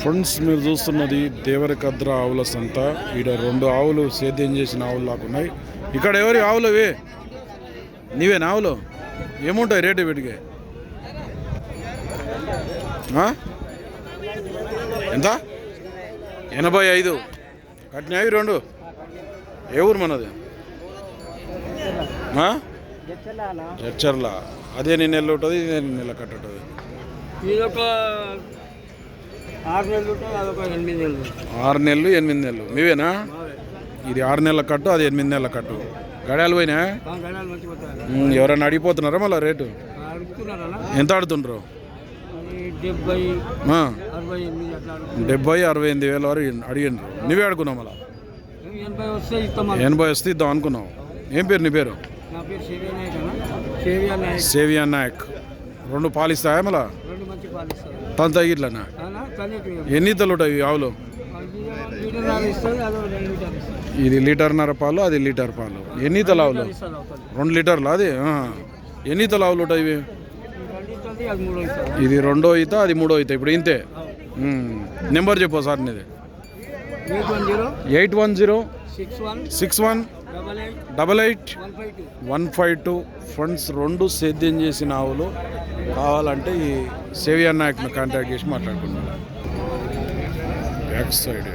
Friends మీరు చూస్తున్నది దేవరకద్ర ఆవుల సంత. ఈడ రెండు ఆవులు సేద్యం చేసిన ఆవులు లాగా ఉన్నాయి. ఇక్కడ ఎవరి ఆవులు ఇవి? నీవేనా ఆవులు? ఏముంటాయి రేటు వీటికి? ఎంత? ఎనభై ఐదు. కట్టినాయి రెండు? ఏ ఊరు మనది? ఆ? చర్చర్ల అదే నేను నెల ఉంటుంది ఇదే నేను నెల కట్టుంటుంది. ఇదొక ఆరు నెలలు అదొక ఎనిమిది నెలలు. ఆరు నెలలు ఎనిమిది నెలలు. మీవేనా ఇది ఆరు నెలల కట్టు అది ఎనిమిది నెలల కట్టు. పోయినా? గడాలు ఉమ్, ఎవరైనా అడిగిపోతున్నారా మళ్ళీ రేటు? ఎంత ఆడుతుండ్రు డెబ్బై అరవై ఎనిమిది వేల వరకు అడిగిండ్రు. నువ్వే అడుగున్నావు మళ్ళీ? ఎనభై వస్తే ఇద్దాం అనుకున్నావు. ఏం పేరు నీ పేరు? సేవియా నాయక్ రెండు పాలు ఇస్తాయా మళ్ళా అన్న తల్లికి ఎన్ని ఈతలు ఉంటాయి ఆవులు? ఇది లీటర్న్నర పాలు అది లీటర్ పాలు. ఎన్ని ఈతలు ఆవులు? రెండు లీటర్లు అది. ఎన్ని ఈతలు ఆవులు ఉంటాయి ఇవి? ఇది రెండో ఈత అది మూడో ఈత. ఇప్పుడు ఇంతే. నెంబర్ చెప్పు సార్ నీది. Eight one zero six one double eight one five two. Friends రెండు సేద్యం చేసిన ఆవులు కావాలంటే ఈ సేవియర్ నాయక్ను కాంటాక్ట్ చేసి మాట్లాడుకున్నాను బ్యాక్ సైడ్.